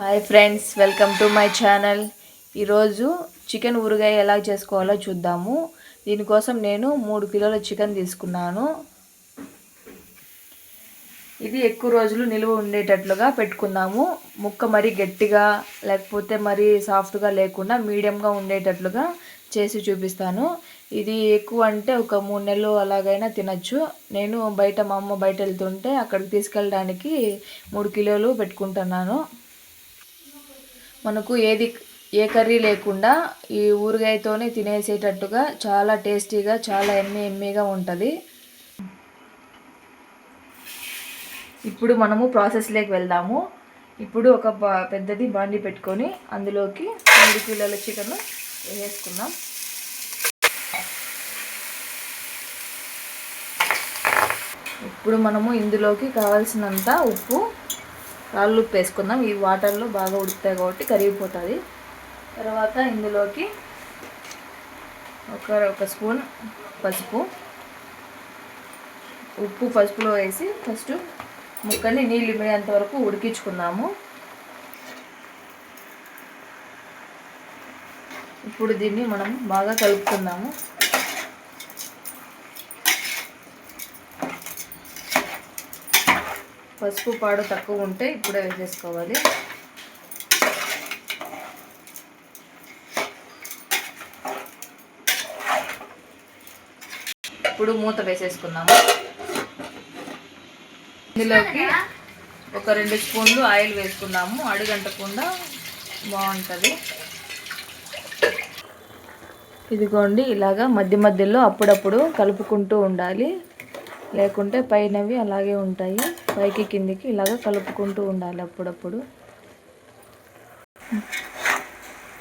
Hi friends welcome to my channel. ఈరోజు chicken ఊరగాయ ఎలా చేసుకోవాలో చూద్దాము. దీనికోసం నేను మూడు కిలోల చికెన్ తీసుకున్నాను. ఇది ఎక్కువ రోజులు నిలువ ఉండేటట్లుగా పెట్టుకుందాము ముక్క మరీ గట్టిగా లేకపోతే మరీ సాఫ్ట్గా లేకుండా మీడియంగా ఉండేటట్లుగా చేసి చూపిస్తాను. ఇది ఎక్కువ అంటే ఒక మూడు నెలలు అలాగైనా తినచ్చు. నేను బయట మా అమ్మ బయట వెళ్తుంటే అక్కడికి తీసుకెళ్ళడానికి మూడు కిలోలు పెట్టుకుంటున్నాను. మనకు ఏది ఏ కర్రీ లేకుండా ఈ ఊరగాయతోనే తినేసేటట్టుగా చాలా టేస్టీగా చాలా ఎమ్మె ఎమ్మెగా ఉంటుంది. ఇప్పుడు మనము ప్రాసెస్లోకి వెళ్దాము. ఇప్పుడు ఒక పెద్దది బాండి పెట్టుకొని అందులోకి మూడు కిలోల చికెన్ వేసుకుందాం. ఇప్పుడు మనము ఇందులోకి కావాల్సినంత ఉప్పు రాళ్ళు ఉప్పు వేసుకుందాం ఈ వాటర్లో బాగా ఉడుకుతాయి కాబట్టి కరిగిపోతుంది. తర్వాత ఇందులోకి ఒక ఒక స్పూన్ పసుపు. ఉప్పు పసుపులో వేసి ఫస్ట్ ముక్కని నీళ్ళు ఇమ్మేంత వరకు ఉడికించుకుందాము. ఇప్పుడు దీన్ని మనం బాగా కలుపుకుందాము. పసుపు పాడు తక్కువ ఉంటే ఇప్పుడే వేసేసుకోవాలి. ఇప్పుడు మూత వేసేసుకుందాము. ఇందులోకి ఒక రెండు స్పూన్లు ఆయిల్ వేసుకుందాము. అడుగంటకుండా బాగుంటుంది. ఇదిగోండి ఇలాగా మధ్య మధ్యలో అప్పుడప్పుడు కలుపుకుంటూ ఉండాలి. లేకుంటే పైనవి అలాగే ఉంటాయి. పైకి కిందికి ఇలాగ కలుపుకుంటూ ఉండాలి అప్పుడప్పుడు.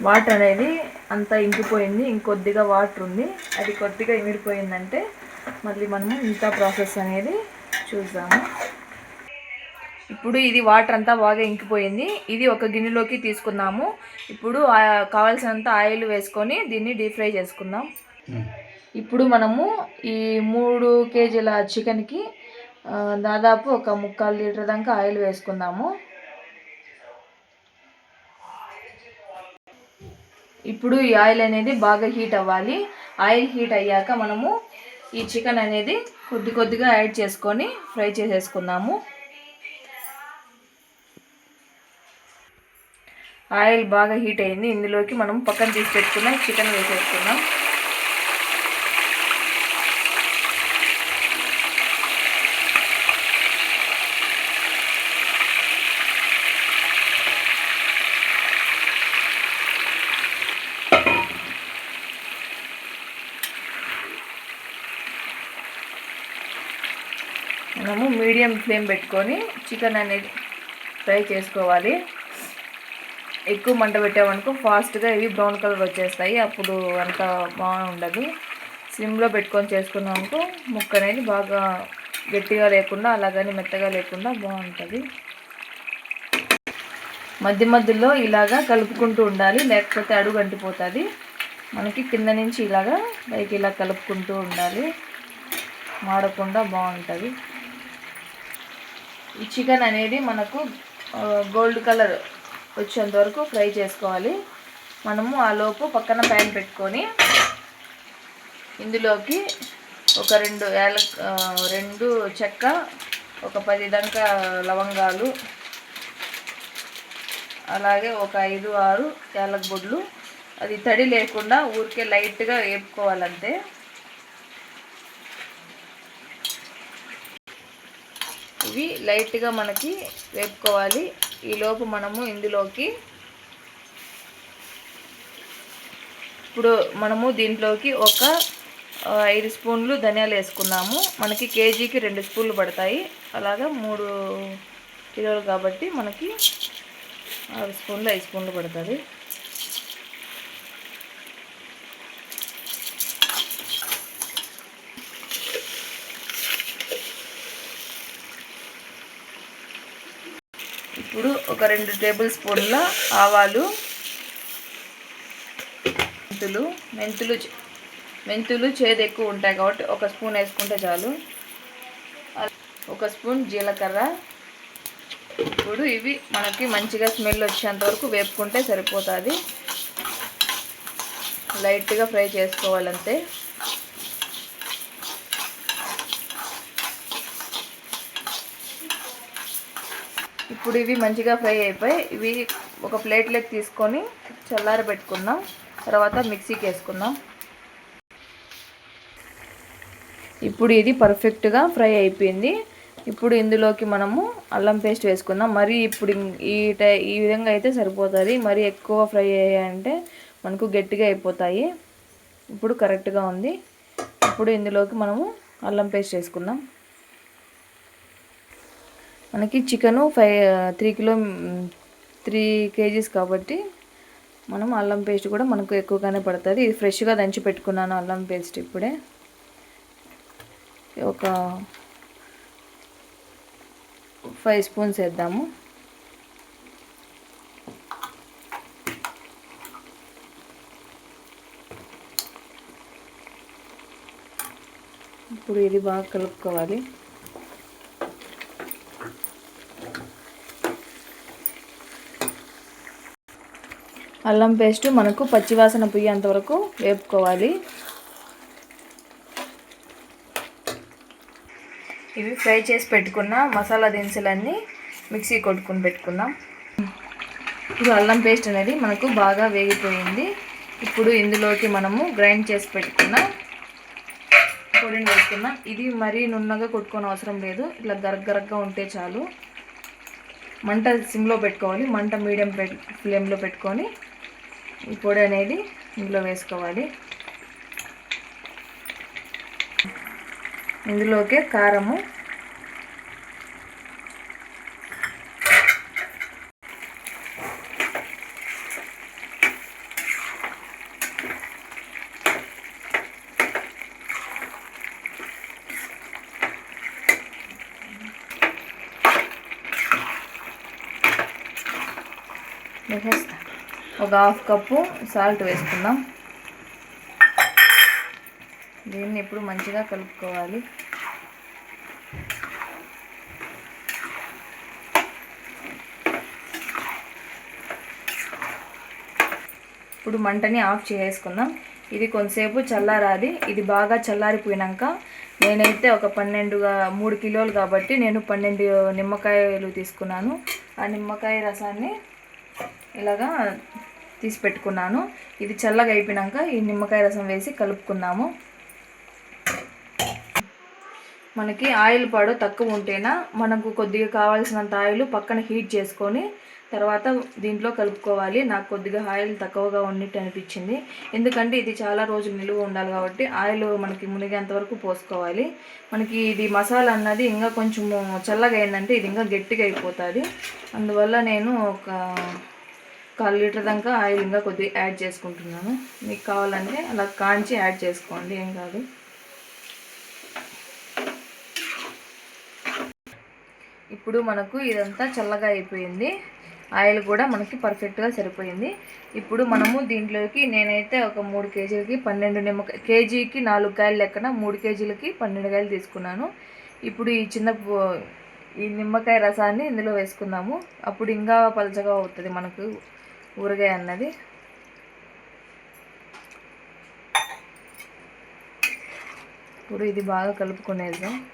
వాటర్ అనేది అంతా ఇంకిపోయింది. ఇంకొద్దిగా వాటర్ ఉంది. అది కొద్దిగా ఇమిడిపోయిందంటే మళ్ళీ మనము ఇంత ప్రాసెస్ అనేది చూద్దాము. ఇప్పుడు ఇది వాటర్ అంతా బాగా ఇంకిపోయింది. ఇది ఒక గిన్నెలోకి తీసుకున్నాము. ఇప్పుడు కావాల్సినంత ఆయిల్ వేసుకొని దీన్ని డీప్ ఫ్రై చేసుకుందాం. ఇప్పుడు మనము ఈ మూడు కేజీల చికెన్కి దాదాపు ఒక ముక్కాలు లీటర్ దాకా ఆయిల్ వేసుకుందాము. ఇప్పుడు ఈ ఆయిల్ అనేది బాగా హీట్ అవ్వాలి. ఆయిల్ హీట్ అయ్యాక మనము ఈ చికెన్ అనేది కొద్ది కొద్దిగా యాడ్ చేసుకొని ఫ్రై చేసేసుకుందాము. ఆయిల్ బాగా హీట్ అయింది. ఇందులోకి మనం పక్కన తీసి పెట్టుకున్న చికెన్ వేసేసుకుందాం. మనము మీడియం ఫ్లేమ్ పెట్టుకొని చికెన్ అనేది ఫ్రై చేసుకోవాలి. ఎక్కువ మంట పెట్టామనుకో ఫాస్ట్గా ఇవి బ్రౌన్ కలర్ వచ్చేస్తాయి. అప్పుడు అంత బాగుండదు. సిమ్లో పెట్టుకొని చేసుకున్నామనుకో ముక్క అనేది బాగా గట్టిగా లేకుండా అలాగని మెత్తగా లేకుండా బాగుంటుంది. మధ్య మధ్యలో ఇలాగా కలుపుకుంటూ ఉండాలి. లేకపోతే అడుగు అంటిపోతుంది. మనకి కింద నుంచి ఇలాగా పైకి ఇలా కలుపుకుంటూ ఉండాలి. మాడకుండా బాగుంటుంది. ఈ చికెన్ అనేది మనకు గోల్డ్ కలర్ వచ్చేంత వరకు ఫ్రై చేసుకోవాలి. మనము ఆ లోపు పక్కన ప్యాన్ పెట్టుకొని ఇందులోకి ఒక రెండు ఏల రెండు చెక్క ఒక పది దంక లవంగాలు అలాగే ఒక ఐదు ఆరు ఏలక బొడ్లు. అది తడి లేకుండా ఊరికే లైట్గా వేపుకోవాలంతే ఇవి లైట్గా మనకి వేపుకోవాలి. ఈలోపు మనము ఇందులోకి ఇప్పుడు మనము దీంట్లోకి ఒక ఐదు స్పూన్లు ధనియాలు వేసుకున్నాము. మనకి కేజీకి రెండు స్పూన్లు పడతాయి. అలాగా మూడు కిలోలు కాబట్టి మనకి ఆరు స్పూన్లు ఐదు స్పూన్లు పడుతుంది. ఇప్పుడు ఒక రెండు టేబుల్ స్పూన్ల ఆవాలు మెంతులు మెంతులు మెంతులు చేదు ఎక్కువ ఉంటాయి కాబట్టి ఒక స్పూన్ వేసుకుంటే చాలు. ఒక స్పూన్ జీలకర్ర. ఇప్పుడు ఇవి మనకి మంచిగా స్మెల్ వచ్చేంత వరకు వేపుకుంటే సరిపోతుంది. లైట్గా ఫ్రై చేసుకోవాలంతే. ఇప్పుడు ఇవి మంచిగా ఫ్రై అయిపోయి ఇవి ఒక ప్లేట్లోకి తీసుకొని చల్లార పెట్టుకుందాం. తర్వాత మిక్సీకి వేసుకుందాం. ఇప్పుడు ఇది పర్ఫెక్ట్గా ఫ్రై అయిపోయింది. ఇప్పుడు ఇందులోకి మనము అల్లం పేస్ట్ వేసుకుందాం. మరి ఇప్పుడు ఈ టై ఈ విధంగా అయితే సరిపోతుంది. మరి ఎక్కువ ఫ్రై అయ్యాయంటే మనకు గట్టిగా అయిపోతాయి. ఇప్పుడు కరెక్ట్గా ఉంది. ఇప్పుడు ఇందులోకి మనము అల్లం పేస్ట్ వేసుకుందాం. మనకి chicken five three kilo three KGs కాబట్టి మనం అల్లం పేస్ట్ కూడా మనకు ఎక్కువగానే పడుతుంది. ఇది ఫ్రెష్గా దంచి పెట్టుకున్నాను అల్లం పేస్ట్ ఇప్పుడే. ఒక ఫైవ్ స్పూన్స్ వేద్దాము. ఇప్పుడు ఇది బాగా కలుపుకోవాలి. అల్లం పేస్ట్ మనకు పచ్చివాసన పుయ్యేంత వరకు వేపుకోవాలి. ఇవి ఫ్రై చేసి పెట్టుకున్న మసాలా దినుసులన్నీ మిక్సీ కొట్టుకుని పెట్టుకుందాం. ఇప్పుడు అల్లం పేస్ట్ అనేది మనకు బాగా వేగిపోయింది. ఇప్పుడు ఇందులోకి మనము గ్రైండ్ చేసి పెట్టుకున్న పొడిని వేసుకున్నాం ఇది మరీ నున్నగా కొట్టుకోని అవసరం లేదు. ఇట్లా గరగరగ్గా ఉంటే చాలు. మంట సిమ్లో పెట్టుకోవాలి. మంట మీడియం ఫ్లేమ్లో పెట్టుకొని ఈ పొడి అనేది ఇందులో వేసుకోవాలి. ఇందులోకే కారము. వేసేస్తా. ఒక హాఫ్ కప్పు సాల్ట్ వేసుకుందాం. దీన్ని ఇప్పుడు మంచిగా కలుపుకోవాలి. ఇప్పుడు మంటని ఆఫ్ చేసుకుందాం ఇది కొంతసేపు చల్లారాది ఇది బాగా చల్లారిపోయినాక నేనైతే ఒక పన్నెండుగా మూడు కిలోలు కాబట్టి నేను పన్నెండు నిమ్మకాయలు తీసుకున్నాను. ఆ నిమ్మకాయ రసాన్ని ఇలాగా తీసి పెట్టుకున్నాను. ఇది చల్లగా అయిపోయినాక ఈ నిమ్మకాయ రసం వేసి కలుపుకుందాము. మనకి ఆయిల్ పాడు తక్కువ ఉంటేనా మనకు కొద్దిగా కావాల్సినంత ఆయిల్ పక్కన హీట్ చేసుకొని తర్వాత దీంట్లో కలుపుకోవాలి. నాకు కొద్దిగా ఆయిల్ తక్కువగా ఉన్నట్టు అనిపించింది. ఎందుకంటే ఇది చాలా రోజులు నిలువ ఉండాలి కాబట్టి ఆయిల్ మనకి మునిగేంత వరకు పోసుకోవాలి. మనకి ఇది మసాలా అన్నది ఇంకా కొంచెము చల్లగా అయిందంటే ఇది ఇంకా గట్టిగా అయిపోతుంది. అందువల్ల నేను ఒక కాల్ లీటర్ దాకా ఆయిల్ ఇంకా కొద్దిగా యాడ్ చేసుకుంటున్నాను. మీకు కావాలంటే అలా కాంచి యాడ్ చేసుకోండి ఏం కాదు. ఇప్పుడు మనకు ఇదంతా చల్లగా అయిపోయింది. ఆయిల్ కూడా మనకి పర్ఫెక్ట్గా సరిపోయింది. ఇప్పుడు మనము దీంట్లోకి నేనైతే ఒక మూడు కేజీలకి పన్నెండు నిమ్మకాయ కేజీకి నాలుగు కాయలు లెక్కన మూడు కేజీలకి పన్నెండు కాయలు తీసుకున్నాను. ఇప్పుడు ఈ చిన్న ఈ నిమ్మకాయ రసాన్ని ఇందులో వేసుకుందాము. అప్పుడు ఇంకా పలచగా అవుతుంది మనకు. ఊరగాయ అన్నది. ఇప్పుడు ఇది బాగా కలుపుకునేద్దాం.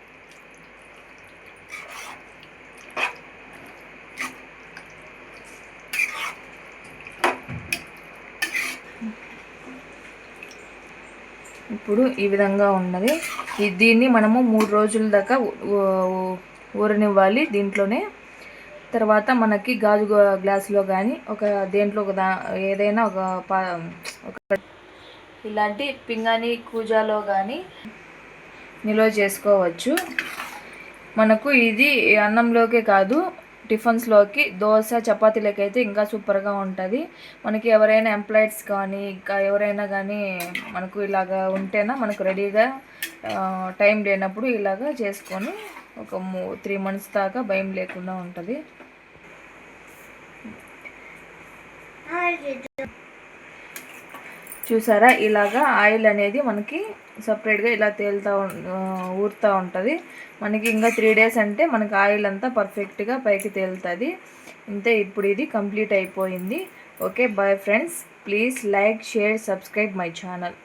ఇప్పుడు ఈ విధంగా ఉన్నది. ఈ- దీన్ని మనము మూడు రోజుల దాకా ఊరనివ్వాలి దీంట్లోనే. తర్వాత మనకి గాజు గ్లాసులో కానీ ఒక దేంట్లో ఒక దా ఏదైనా ఒక పా ఒక ఇలాంటి పింగాణి కూజాలో కానీ నిల్వ చేసుకోవచ్చు. మనకు ఇది అన్నంలోకే కాదు టిఫిన్స్లోకి దోశ చపాతీలకి అయితే ఇంకా సూపర్గా ఉంటుంది. మనకి ఎవరైనా ఎంప్లాయీస్ కానీ ఇంకా ఎవరైనా కానీ మనకు ఇలాగా ఉంటేనా మనకు రెడీగా టైం లేనప్పుడు ఇలాగా చేసుకొని ఒక మూ త్రీ మంత్స్ దాకా భయం లేకుండా ఉంటుంది. చూసారా? ఇలాగా ఆయిల్ అనేది మనకి సపరేట్గా ఇలా తేలుతూ ఊరుతూ ఉంటుంది. మనకి ఇంకా త్రీ డేస్ అంటే మనకి ఆయిల్ అంతా పర్ఫెక్ట్గా పైకి తేలుతుంది. ఇంతే ఇప్పుడు ఇది కంప్లీట్ అయిపోయింది. Okay bye friends. Please like share subscribe my channel.